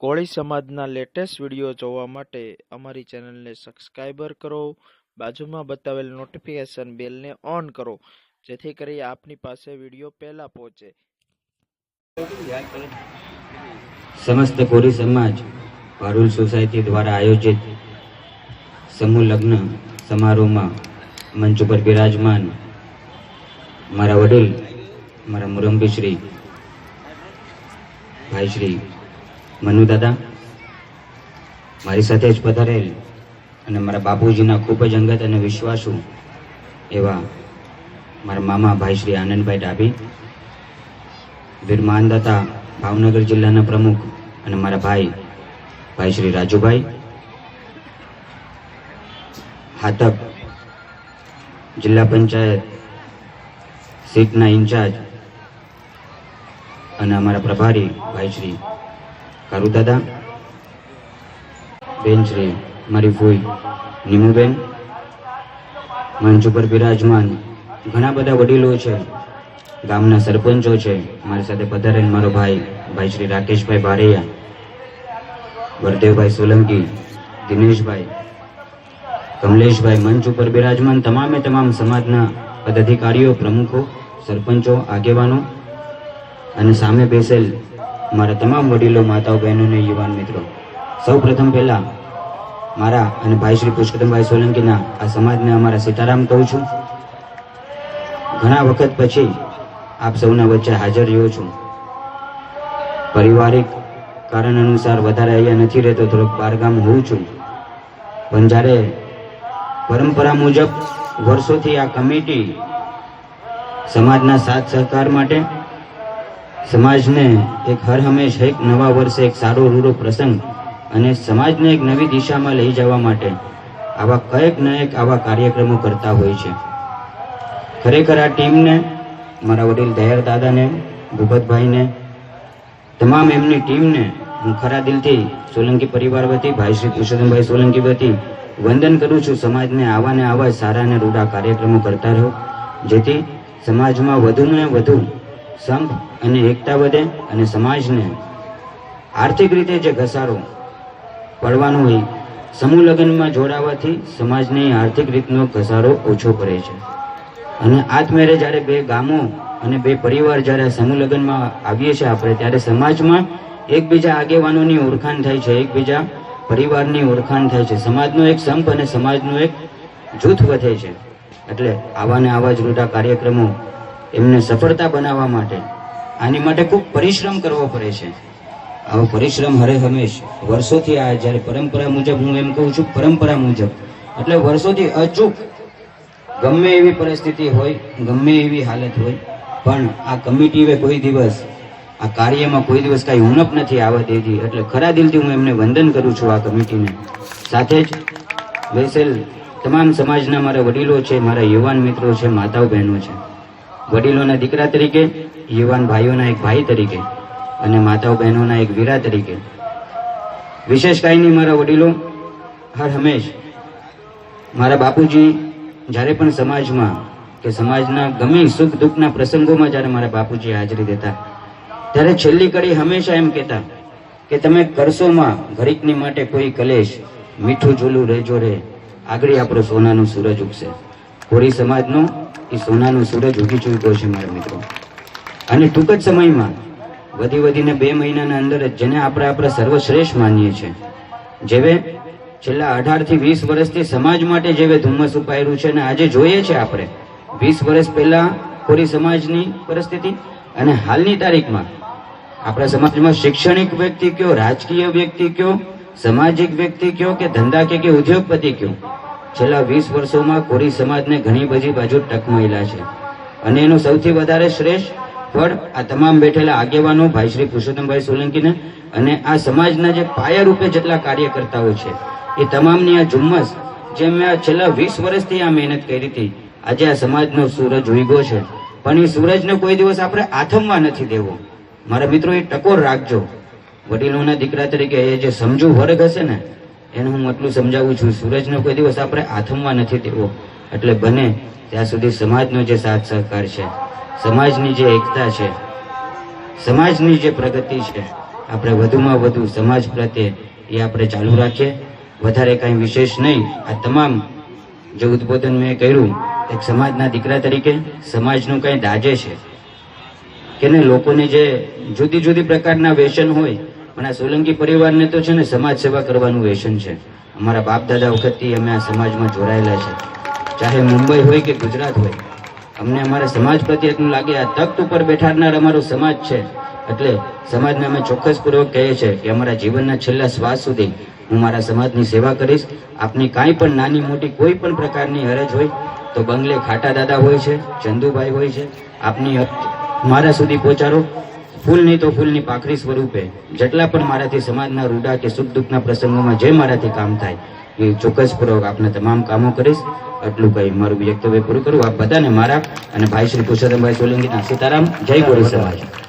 કોળી સમાજના latest video જોવા માટે અમારી ચેનલને સબસ્ક્રાઈબર કરો, બાજુમાં બતાવેલ નોટિફિકેશન બેલને ઓન કરો, જેથી કરી આપની પાસે વીડિયો પહેલા પહોંચે. સમસ્ત કોળી સમાજ પારુલ સોસાયટી દ્વારા આયોજિત સમૂહ લગ્ન સમારોહમાં મંચ ઉપર બિરાજમાન મારા વડીલ, મારા મુરંબી શ્રી ભાઈ શ્રી મનુ દાદા, મારી સાથે જ પધારેલ અને મારા બાપુજીના ખૂબ જ અંગત અને વિશ્વાસુ એવા મારા મામા ભાઈ શ્રી આનંદભાઈ ડાભી, વીર મહાનદાતા ભાવનગર જિલ્લાના પ્રમુખ અને મારા ભાઈ ભાઈ શ્રી રાજુભાઈ હાતક જિલ્લા પંચાયત સીટના ઇન્ચાર્જ અને અમારા પ્રભારી ભાઈ શ્રી કારુદાદા બેન શ્રી મારી ભૂઈ, નીમુબેન મંચ ઉપર બિરાજમાન, ઘણા બધા વડીલો છે, ગામના સરપંચો છે, મારી સાથે પધારેલ મારો ભાઈ ભાઈ શ્રી રાકેશભાઈ બારૈયા વરદેવભાઈ સોલંકી, દિનેશભાઈ, કમલેશભાઈ મંચ ઉપર બિરાજમાન, તમામે તમામ સમાજના પદાધિકારીઓ, પ્રમુખો, સરપંચો, આગેવાનો અને સામે બેસેલ મારા તમામ વડીલો, માતાઓ, બહેનોને, યુવાન મિત્રો. સૌ પ્રથમ પહેલા મારા અને ભાઈ શ્રી પુષ્કતમભાઈ સોલંકીના આ સમાજને અમારા સીતારામ કહું છું. ઘણા વખત પછી આપ સૌના વચ્ચે હાજર રહ્યો છું. પારિવારિક કારણ અનુસાર વધારે અહીંયા નથી રહેતો, થોડોક બહારગામ હોઉં છું. પણ જ્યારે પરંપરા મુજબ વર્ષોથી આ કમિટી સમાજના સાથ સહકાર માટે સમાજને એક હર હંમેશ એક નવા વર્ષે એક સારો રૂડો પ્રસંગ અને સમાજને એક નવી દિશામાં લઈ જવા માટે આવા કંઈક ન એક આવા કાર્યક્રમો કરતા હોય છે. ખરેખર આ ટીમને, મારા વડીલ દયાર દાદાને, ભૂપતભાઈને, તમામ એમની ટીમને હું ખરા દિલથી સોલંકી પરિવાર વતી, ભાઈ શ્રી પુરુષોત્તમભાઈ સોલંકી વતી વંદન કરું છું. સમાજને આવા ને આવા સારા અને રૂડા કાર્યક્રમો કરતા રહો, જેથી સમાજમાં વધુને વધુ સંપ અને એકતા વધે અને સમાજને આર્થિક રીતે જે ઘસારો પડવાનો હોય, સમૂહ લગ્નમાં જોડાવાથી સમાજને આર્થિક રીતનો ઘસારો ઓછો પડે છે. અને આત્મેરે જ્યારે બે ગામો અને બે પરિવાર જ્યારે સમૂહ લગ્નમાં આવીએ છીએ આપણે, ત્યારે સમાજમાં એકબીજા આગેવાનોની ઓળખાણ થાય છે, એકબીજા પરિવારની ઓળખાણ થાય છે. સમાજનો એક સંપ અને સમાજનું એક જૂથ વધે છે. એટલે આવા ને આવા જ રૂટા કાર્યક્રમો એમને સફળતા બનાવવા માટે. આની માટે ખૂબ પરિશ્રમ કરવો પડે છે. આવો પરિશ્રમ હરે હંમેશ. વર્ષોથી આ જ્યારે પરંપરા મુજબ હું એમ કહું છું, પરંપરા મુજબ. એટલે વર્ષોથી અચૂક. ગમે એવી પરિસ્થિતિ હોય, ગમે એવી હાલત હોય, પણ આ કમિટીએ કોઈ દિવસ, આ કાર્યમાં કોઈ દિવસ કાંઈ ઉણપ નથી આવવા દીધી એટલે ખરા દિલથી હું એમને વંદન કરું છું આ કમિટીને. સાથે જ વેસેલ તમામ સમાજના મારા વડીલો છે, મારા યુવાન મિત્રો છે, માતાઓ બહેનો છે. વડીલોના દીકરા તરીકે, યુવાન ભાઈઓના એક ભાઈ તરીકે અને માતાઓ બહેનોના એક વીરા તરીકે. વિશેષ કાંઈ નહીં મારા વડીલો, હર હંમેશ. મારા બાપુજી જ્યારે પણ સમાજમાં કે સમાજના ગમે સુખ દુઃખના પ્રસંગોમાં જ્યારે મારા બાપુજી હાજરી દેતા, ત્યારે છેલ્લી કડી હંમેશા એમ કહેતા કે તમે કરશોમાં ઘરીકની માટે કોઈ કલેશ, મીઠું ઝૂલું રેજો રે, આગળ આપણો સોનાનું સૂરજ ઉગશે. કોરી સમાજનો એ સોનાનો સૂરજ ઉગી ચૂક્યો છે મારા મિત્રો. અને ટૂંક જ સમયમાં વધી વધીને બે મહિનાના અંદર જ જેને આપણે આપણે સર્વશ્રેષ્ઠ માનીએ છીએ. જેવે છેલ્લા અઢારથી વીસ વર્ષથી સમાજ માટે જેવે ધુમ્મસ ઉપાયેલું છે અને આજે જોઈએ છે આપણે વીસ વર્ષ પહેલા કોરી સમાજની પરિસ્થિતિ અને હાલની તારીખમાં આપણા સમાજમાં શૈક્ષણિક વ્યક્તિ કયો, રાજકીય વ્યક્તિ કયો, સામાજિક વ્યક્તિ કયો કે ધંધા કે ઉદ્યોગપતિ કયો છેલ્લા વીસ વર્ષોમાં કોરી સમાજને ઘણી બધી બાજુ તક મળેલા છે. અને એનું સૌથી વધારે શ્રેષ્ઠ ફળ આ તમામ બેઠેલા આગેવાનો ભાઈ શ્રી પુરુષોત્તમભાઈ સોલંકીને અને આ સમાજના જે પાયા રૂપે જેટલા કાર્યકર્તાઓ છે, એ તમામની આ ઝુમ્મસ જે મેં આ છેલ્લા વીસ વર્ષથી આ મહેનત કરી હતી, આજે આ સમાજનો સૂરજ ઉગ્યો છે. પણ એ સૂરજને કોઈ દિવસ આપણે આથમવા નથી દેવો. મારા મિત્રો, એ ટકોર રાખજો. વડીલોના દીકરા તરીકે એ જે સમજુ વર્ગ હશે ને એને હું એટલું સમજાવું છું. સૂરજનો કોઈ દિવસ આપણે આથમવા નથી દેવો. એટલે બને ત્યાં સુધી સમાજનો જે સાથ સહકાર છે, સમાજની જે એકતા છે, સમાજની જે પ્રગતિ છે, આપણે વધુમાં વધુ સમાજ પ્રત્યે એ આપણે ચાલુ રાખીએ. વધારે કાંઈ વિશેષ નહીં. આ તમામ જે ઉદ્બોધન મેં કર્યું, એક સમાજના દીકરા તરીકે સમાજનું કંઈ દાજે છે. કે લોકોને જે જુદી જુદી પ્રકારના વ્યસન હોય આ સોલંકી પરિવારને તો છે ને સમાજ સેવા કરવાનું વ્યસન છે. અમારા બાપ દાદા વખતથી અમે આ સમાજમાં જોડાયેલા છે. ચાહે મુંબઈ હોય કે ગુજરાત હોય, અમને અમારા સમાજ પ્રત્યે એટલું લાગે આ તખ્ત ઉપર બેઠાડનાર અમારો સમાજ છે. એટલે સમાજને અમે ચોક્કસપૂર્વક કહીએ છીએ કે અમારા જીવનના છેલ્લા શ્વાસ સુધી હું મારા સમાજની સેવા કરીશ. આપની કાંઈ પણ નાની મોટી કોઈ પણ પ્રકારની હરજ હોય તો બંગલે ખાટા દાદા હોય છે, ચંદુભાઈ હોય છે, આપની મારા સુધી પહોંચાડો. ફૂલ નહીં તો ફૂલની પાખરી સ્વરૂપે. જેટલા પણ મારાથી સમાજના રૂડા કે સુખ દુઃખના પ્રસંગોમાં જે મારાથી કામ થાય, એ ચોક્કસપૂર્વક આપને તમામ કામો કરીશ. આટલું કહી મારું વ્યક્તવ્ય પૂરું કરું. આપ બધાને મારા અને ભાઈ શ્રી પુરુષોત્તમભાઈ સોલંકીના સીતારામ, જય ગોળી સમાજ.